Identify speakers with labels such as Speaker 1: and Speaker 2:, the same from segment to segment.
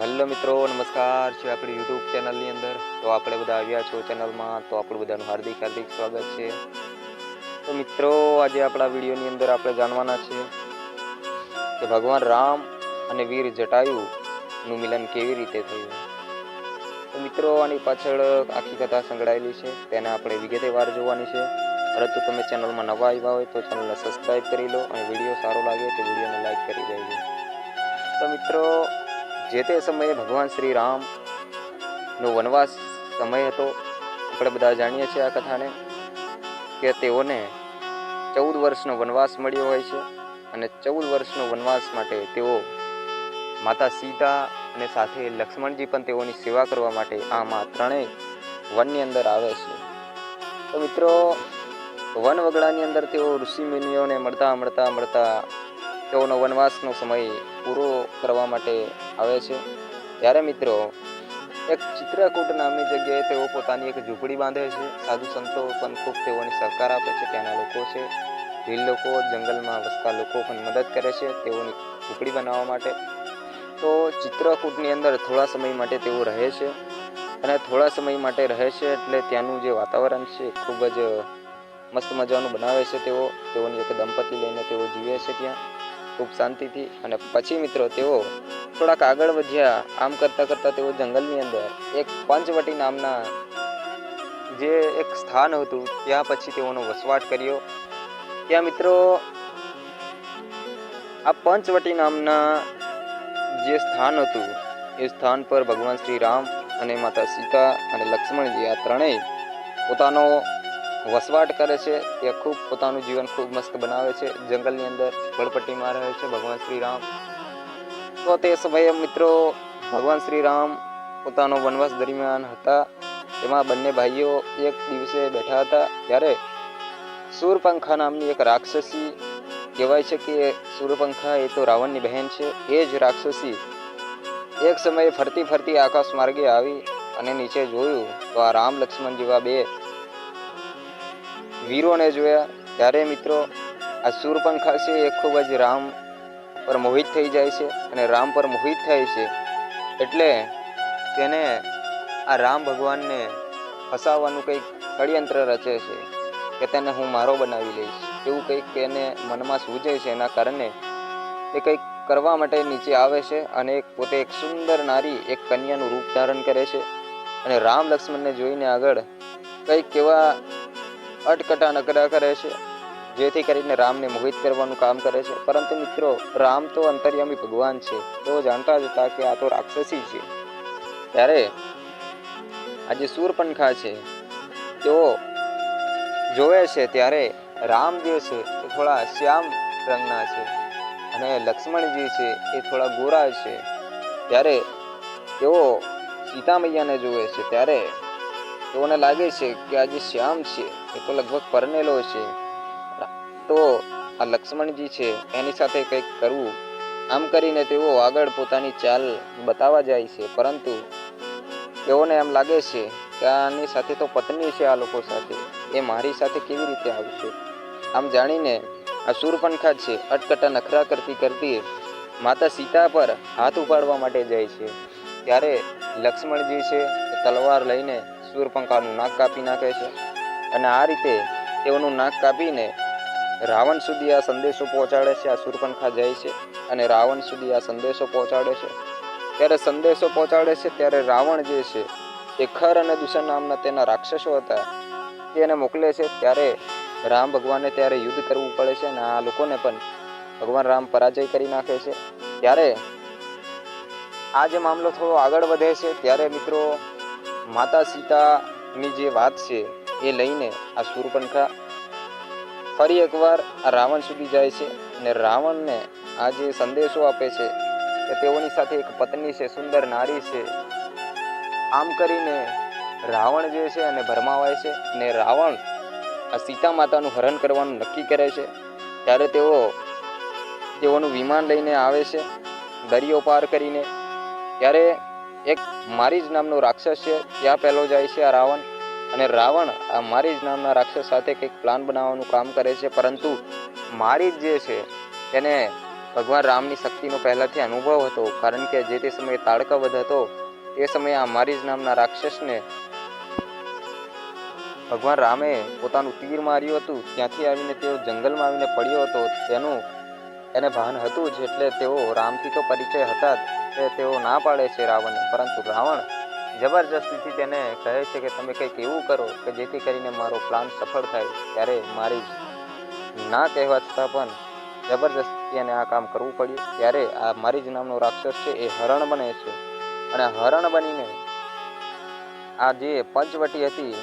Speaker 1: Hello મિત્રો, નમસ્કાર. છે આપણી યુટ્યુબ ચેનલની અંદર? તો આપણે બધા આવ્યા છો ચેનલમાં તો આપણું બધાનું હાર્દિક હાર્દિક સ્વાગત છે. તો મિત્રો, આજે આપણા વિડીયોની અંદર આપણે જાણવાના છે કે ભગવાન રામ અને વીર જટાયુનું મિલન કેવી રીતે થયું. તો મિત્રો, આની પાછળ આખી કથા સંકળાયેલી છે, તેને આપણે વિગતે વાર જોવાની છે. પરંતુ તમે ચેનલમાં નવા આવ્યા હોય તો ચેનલને સબસ્ક્રાઈબ કરી લો અને વીડિયો સારો લાગે તો વિડીયોને લાઈક કરી દેજો. તો મિત્રો જે તે સમયે ભગવાન શ્રી રામનો વનવાસ સમય હતો. આપણે બધા જાણીએ છીએ આ કથાને કે તેઓને ચૌદ વર્ષનો વનવાસ મળ્યો હોય છે અને ચૌદ વર્ષનો વનવાસ માટે તેઓ માતા સીતા અને સાથે લક્ષ્મણજી પણ તેઓની સેવા કરવા માટે આમાં ત્રણેય વનની અંદર આવે છે. તો મિત્રો, વન વગડાની અંદર તેઓ ઋષિ મુનિઓને મળતા મળતા મળતા તેઓનો વનવાસનો સમય પૂરો કરવા માટે આવે છે. ત્યારે મિત્રો, એક ચિત્રકૂટ નામની જગ્યાએ તેઓ પોતાની એક ઝૂંપડી બાંધે છે. સાધુ સંતો પણ ખૂબ તેઓને સહકાર આપે છે. ત્યાંના લોકો છે ભીલ લોકો, જંગલમાં વસતા લોકો પણ મદદ કરે છે તેઓની ઝૂંપડી બનાવવા માટે. તો ચિત્રકૂટની અંદર થોડા સમય માટે તેઓ રહે છે અને થોડા સમય માટે રહે છે એટલે ત્યાંનું જે વાતાવરણ છે ખૂબ જ મસ્ત મજાનું બનાવે છે તેઓ. તેઓની એક દંપતી લઈને તેઓ જીવે છે ત્યાં. ખૂબ શાંતિથી અને પછી મિત્રો તેઓ થોડાક આગળ વધ્યા. આમ કરતાં કરતાં તેઓ જંગલની અંદર એક પંચવટી નામના જે એક સ્થાન હતું, ત્યાં પછી તેઓનો વસવાટ કર્યો. ત્યાં મિત્રો આ પંચવટી નામના જે સ્થાન હતું, એ સ્થાન પર ભગવાન શ્રી રામ અને માતા સીતા અને લક્ષ્મણજી આ ત્રણેય પોતાનો વસવાટ કરે છે. તે ખૂબ પોતાનું જીવન ખૂબ મસ્ત બનાવે છે. જંગલની અંદર બળપટ્ટીમાં રહે છે ભગવાન શ્રી રામ તો તે સમયે મિત્રો ભગવાન શ્રી રામ પોતાનો વનવાસ દરમિયાન હતા. તેમાં બંને ભાઈઓ એક દિવસે બેઠા હતા. ત્યારે સૂરપંખા નામની એક રાક્ષસી કહેવાય છે કે સૂરપંખા એ તો રાવણની બહેન છે. એ જ રાક્ષસી એક સમયે ફરતી ફરતી આકાશ માર્ગે આવી અને નીચે જોયું તો આ રામ લક્ષ્મણ જેવા બે વીરોને જોયા. ત્યારે મિત્રો, આ સૂરપંખા છે એ ખૂબ જ રામ પર મોહિત થઈ જાય છે અને રામ પર મોહિત થાય છે. એટલે તેને આ રામ ભગવાનને ફસાવવાનું કંઈક ષડયંત્ર રચે છે કે તેને હું મારો બનાવી લઈશ. એવું કંઈક એને મનમાં સૂજે છે. એના કારણે એ કંઈક કરવા માટે નીચે આવે છે અને પોતે એક સુંદર નારી, એક કન્યાનું રૂપ ધારણ કરે છે. અને રામ લક્ષ્મણને જોઈને આગળ કંઈક એવા અટકટા નકરા કરે છે. જેથી કરીને રામને મોહિત કરવાનું કામ કરે છે. પરંતુ મિત્રો, રામ તો અંતર્યામી ભગવાન છે. તેઓ જાણતા જ હતા કે આ તો રાક્ષસી છે. ત્યારે આ જે સૂરપંખા છે. તેઓ જોવે છે ત્યારે રામ જે છે એ થોડા શ્યામ રંગના છે અને લક્ષ્મણજી છે એ થોડા ગોરા છે. ત્યારે તેઓ સીતા મૈયાને જોવે છે. ત્યારે તેઓને લાગે છે કે આ જે શ્યામ છે. એ તો લગભગ પરણેલો છે. તો આ લક્ષ્મણજી છે, એની સાથે કંઈક કરવું. આમ કરીને તેઓ આગળ પોતાની ચાલ બતાવવા જાય છે, પરંતુ તેઓને એમ લાગે છે કે આની સાથે તો પત્ની છે આ લોકો સાથે. એ મારી સાથે કેવી રીતે આવશે? આમ જાણીને આ શૂરપંખા છે, અટકટા નખરા કરતી કરતી માતા સીતા પર હાથ ઉપાડવા માટે જાય છે. ત્યારે લક્ષ્મણજી છે તલવાર લઈને શૂરપંખાનું નાક કાપી નાખે છે. અને આ રીતે તેઓનું નાક કાપીને રાવણ સુધી આ સંદેશો પહોંચાડે છે, આ શૂરપંખા જાય છે અને રાવણ સુધી આ સંદેશો પહોંચાડે છે. ત્યારે સંદેશો પહોંચાડે છે ત્યારે રાવણ જે છે, એ ખર અને દુષણ નામના તેના રાક્ષસો હતા તેને મોકલે છે. ત્યારે રામ ભગવાનને ત્યારે યુદ્ધ કરવું પડે છે અને આ લોકોને પણ ભગવાન રામ પરાજય કરી નાખે છે. ત્યારે આ જે મામલો થોડો આગળ વધે છે, ત્યારે મિત્રો માતા સીતાની જે વાત છે એ લઈને આ શૂરપંખા ફરી એકવાર આ રાવણ સુધી જાય છે અને રાવણને આ જે સંદેશો આપે છે કે તેઓની સાથે એક પત્ની છે, સુંદર નારી છે. આમ કરીને રાવણ જે છે અને ભરમાવાય છે અને રાવણ આ સીતા માતાનું હરણ કરવાનું નક્કી કરે છે. ત્યારે તેઓ તેઓનું વિમાન લઈને આવે છે, દરિયો પાર કરીને. ત્યારે એક મારી જ નામનો રાક્ષસ છે, ત્યાં પહેલો જાય છે આ રાવણ. અને રાવણ આ મારી જ નામના રાક્ષસ સાથે કંઈક પ્લાન બનાવવાનું કામ કરે છે, પરંતુ મારી જે છે, તેને ભગવાન રામની શક્તિનો પહેલાંથી અનુભવ હતો. કારણ કે જે તે સમયે તાડકાવધ હતો તે સમયે આ મારી જ નામના રાક્ષસને ભગવાન રામે પોતાનું તીર માર્યું હતું. ત્યાંથી આવીને તેઓ જંગલમાં આવીને પડ્યો હતો. તેનું એને ભાન હતું જ એટલે તેઓ રામથી તો પરિચય હતા જ. તેઓ ના પાડે છે રાવણને. પરંતુ રાવણ જબરજસ્તીથી તેને કહે છે કે તમે કંઈક એવું કરો કે જેથી કરીને મારો પ્લાન સફળ થાય. ત્યારે મારી ના કહેવા છતાં પણ જબરજસ્તી એને આ કામ કરવું પડ્યું. ત્યારે આ મારી જ નામનો રાક્ષસ છે, એ હરણ બને છે. અને હરણ બનીને આ જે પંચવટી હતી,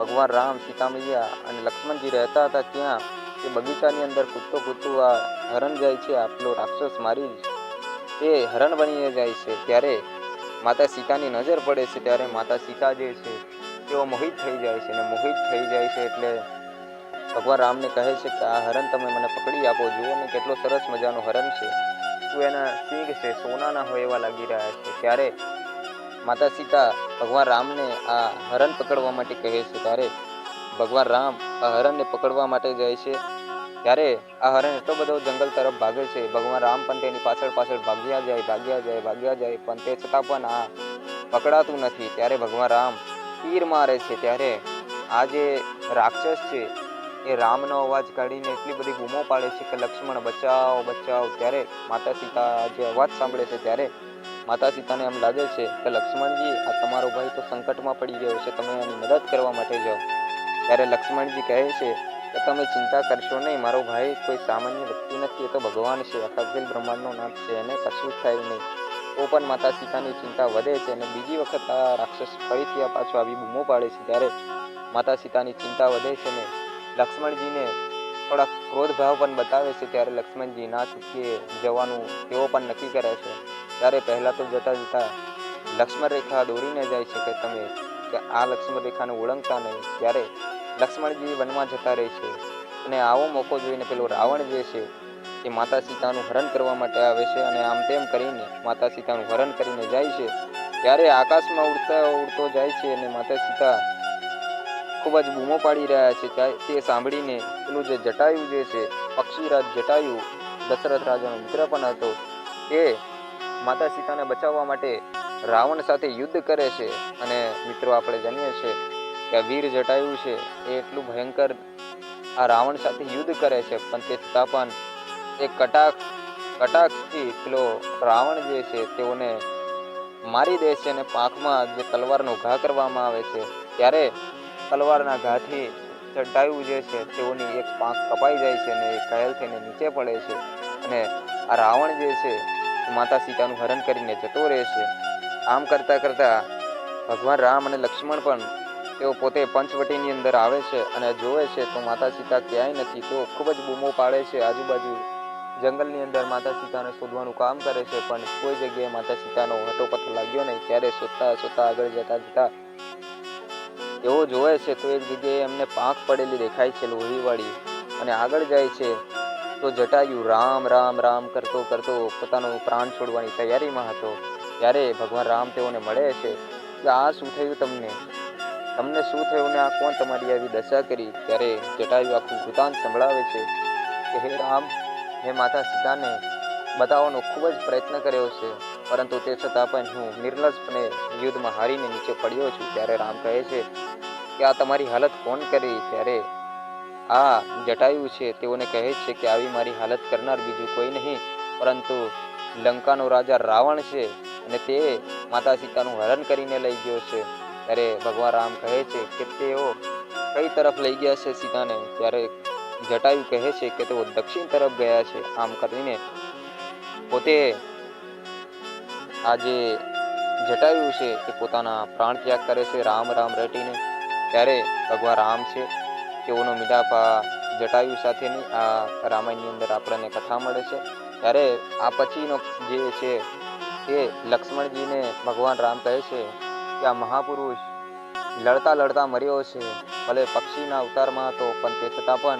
Speaker 1: ભગવાન રામ સીતામૈયા અને લક્ષ્મણજી રહેતા હતા ત્યાં એ બગીચાની અંદર કૂદતો કૂદતું આ હરણ જાય છે. આપલો રાક્ષસ મારી તે હરણ બનીને જાય છે. ત્યારે માતા સીતાની નજર પડે છે. ત્યારે માતા સીતા જે છે, તેઓ મોહિત થઈ જાય છે અને મોહિત થઈ જાય છે એટલે ભગવાન રામને કહે છે કે, આ હરણ તમે મને પકડી આપો. જુઓ ને કેટલો સરસ મજાનો હરણ છે. શું એના સિંગ છે, સોનાના હોય એવા લાગી રહ્યા છે. ત્યારે માતા સીતા ભગવાન રામને આ હરણ પકડવા માટે કહે છે. ત્યારે ભગવાન રામ આ હરણને પકડવા માટે જાય છે. ત્યારે આ હરણ એટલો બધો જંગલ તરફ ભાગે છે. ભગવાન રામ પણ તેની પાછળ પાછળ ભાગ્યા જાય ભાગ્યા જાય ભાગ્યા જાય, પણ તે છતાં પણ આ પકડાતું નથી. ત્યારે ભગવાન રામ તીર મારે છે. ત્યારે આ જે રાક્ષસ છે, એ રામનો અવાજ કાઢીને એટલી બધી બૂમો પાડે છે કે, લક્ષ્મણ, બચાવ બચાવ. ત્યારે માતા સીતા જે અવાજ સાંભળે છે, ત્યારે માતા સીતાને એમ લાગે છે કે, લક્ષ્મણજી, આ તમારો ભાઈ તો સંકટમાં પડી ગયો છે. તમે એની મદદ કરવા માટે જાઓ. ત્યારે લક્ષ્મણજી કહે છે કે તમે ચિંતા કરશો નહીં, મારો ભાઈ કોઈ સામાન્ય વ્યક્તિ નથી, એ તો ભગવાન છે અખિલ બ્રહ્માંડનો નાથ છે, એને કશું જ થાય નહીં. તો પણ માતા સીતાની ચિંતા વધે છે અને બીજી વખત આ રાક્ષસ ફરીથી આ પાછો આવી બૂમો પાડે છે ત્યારે માતા સીતાની ચિંતા વધે છે ને લક્ષ્મણજીને થોડા ક્રોધ ભાવ પણ બતાવે છે ત્યારે લક્ષ્મણજી ના ચૂકીએ જવાનું તેઓ પણ નક્કી કરે છે. ત્યારે પહેલાં તો જતાં જતાં લક્ષ્મણ રેખા દોરીને જાય છે કે તમે, કે આ લક્ષ્મણ રેખાને ઓળંગતા નહીં. ત્યારે લક્ષ્મણજી વનમાં જતા રહે છે અને આવો મોકો જોઈને પેલો રાવણ જે છે એ માતા સીતાનું હરણ કરવા માટે આવે છે અને આમ તેમ કરીને માતા સીતાનું હરણ કરીને જાય છે. ત્યારે આકાશમાં ઉડતા ઉડતો જાય છે અને માતા સીતા ખૂબ જ બૂમો પાડી રહ્યા છે. તે સાંભળીને પેલું જે જટાયુ જે છે પક્ષીરાજ જટાયુ, દશરથ રાજાનો મિત્ર પણ હતો, એ માતા સીતાને બચાવવા માટે રાવણ સાથે યુદ્ધ કરે છે અને મિત્રો, આપણે જાણીએ છીએ કે આ વીર જટાયું છે એ એટલું ભયંકર આ રાવણ સાથે યુદ્ધ કરે છે, પણ તે છતાં પણ એક કટાક્ષ કટાક્ષથી પેલો રાવણ જે છે તેઓને મારી દે છે અને પાંખમાં જે તલવારનો ઘા કરવામાં આવે છે, ત્યારે તલવારના ઘાથી ચટાયું જે છે તેઓની એક પાંખ કપાઈ જાય છે અને એ ઘાયલ થઈને નીચે પડે છે અને આ રાવણ જે છે માતા સીતાનું હરણ કરીને જતો રહે છે. આમ કરતાં કરતાં ભગવાન રામ અને લક્ષ્મણ પણ તેઓ પોતે પંચવટીની અંદર આવે છે અને જોવે છે તો માતા સીતા ક્યાંય નથી. તેઓ ખૂબ જ બૂમો પાડે છે. આજુબાજુ જંગલની અંદર માતા સીતાને શોધવાનું કામ કરે છે, પણ કોઈ જગ્યાએ માતા સીતાનો હટો પતો લાગ્યો નહીં. ત્યારે શોધતા શોધતા આગળ જતા જતા તેઓ જોવે છે તો એક જગ્યાએ એમને પાંખ પડેલી દેખાય છે લોહીવાળી અને આગળ જાય છે તો જટાયુ રામ રામ રામ કરતો કરતો પોતાનું પ્રાણ છોડવાની તૈયારીમાં હતો. ત્યારે ભગવાન રામ તેઓને મળે છે કે આ શું થયું તમને? તમને શું થયું ને આ કોણ તમારી આવી દશા કરી? ત્યારે જટાયુ આખું વૃતાંત સંભળાવે છે કે હે રામ મેં માતા સીતાને બતાવવાનો ખૂબ જ પ્રયત્ન કર્યો છે. પરંતુ તે છતાં પણ હું નિર્લજપણે યુદ્ધમાં હારીને નીચે પડ્યો છું. ત્યારે રામ કહે છે કે આ તમારી હાલત કોણ કરી? ત્યારે આ જટાયુ છે, તેઓને કહે છે કે આવી મારી હાલત કરનાર બીજું કોઈ નહીં, પરંતુ લંકાનો રાજા રાવણ છે અને તે માતા સીતાનું હરણ કરીને લઈ ગયો છે. ત્યારે ભગવાન રામ કહે છે કે તેઓ કઈ તરફ લઈ ગયા છે સીતાને? ત્યારે જટાયુ કહે છે કે તેઓ દક્ષિણ તરફ ગયા છે. આમ કરીને પોતે આ જે જટાયુ છે તે પોતાના પ્રાણ ત્યાગ કરે છે રામ રામ રટીને. ત્યારે ભગવાન રામ છે તેઓનો મિલાપ આ જટાયુ સાથેની આ રામાયણની અંદર આપણને કથા મળે છે. ત્યારે આ પછીનો જે છે તે લક્ષ્મણજીને ભગવાન રામ કહે છે કે આ મહાપુરુષ લડતા લડતા મર્યો છે, ભલે પક્ષીના અવતારમાં હતો, પણ તે છતાં પણ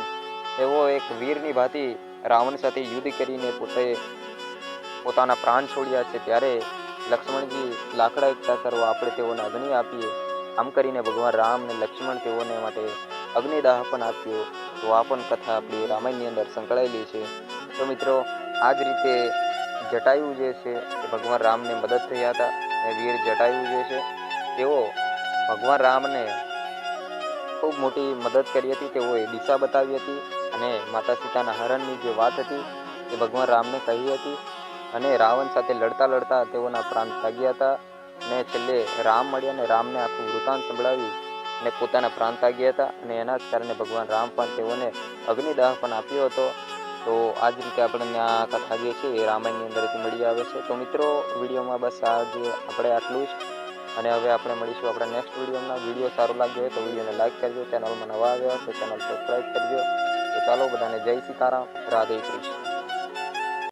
Speaker 1: એવો એક વીરની ભાંતિ રાવણ સાથે યુદ્ધ કરીને પોતે પોતાના પ્રાણ છોડ્યા છે. ત્યારે લક્ષ્મણજી લાકડા એકઠા કરવા આપણે તેઓને અગ્નિ આપીએ. આમ કરીને ભગવાન રામ અને લક્ષ્મણ તેઓને માટે અગ્નિદાહ પણ આપ્યો. તો આ પણ કથા આપણી રામાયણની અંદર સંકળાયેલી છે. તો મિત્રો આ જ રીતે જટાયુ જે છે ભગવાન રામને મદદ થયા હતા. એ વીર જટાયુ જે છે તેઓ ભગવાન રામને ખૂબ મોટી મદદ કરી હતી. તેઓએ દિશા બતાવી હતી અને માતા સીતાના હરણની જે વાત હતી એ ભગવાન રામને કહી હતી અને રાવણ સાથે લડતા લડતા તેઓના પ્રાણ ત્યાગ્યા હતા અને છેલ્લે રામ મળ્યા અને રામને આખું વૃતાંત સંભળાવી અને પોતાના પ્રાણ ત્યાગ્યા હતા. અને એના જ કારણે ભગવાન રામ પણ તેઓને અગ્નિદાહ પણ આપ્યો હતો. તો આ જ રીતે આપણને આ કથા જે છે એ રામાયણની અંદરથી મળી આવે છે. તો મિત્રો, વિડીયોમાં બસ આ જે આપણે આટલું જ. અને હવે આપણે મળીશું આપણા નેક્સ્ટ વિડીયોમાં. વીડિયો સારો લાગ્યો હોય તો વિડીયોને લાઈક કરજો. ચેનલમાં નવા આવ્યા તો ચેનલ સબસ્ક્રાઈબ કરજો. તો ચાલો બધાને જય સીતારામ. રાધે કૃષ્ણ.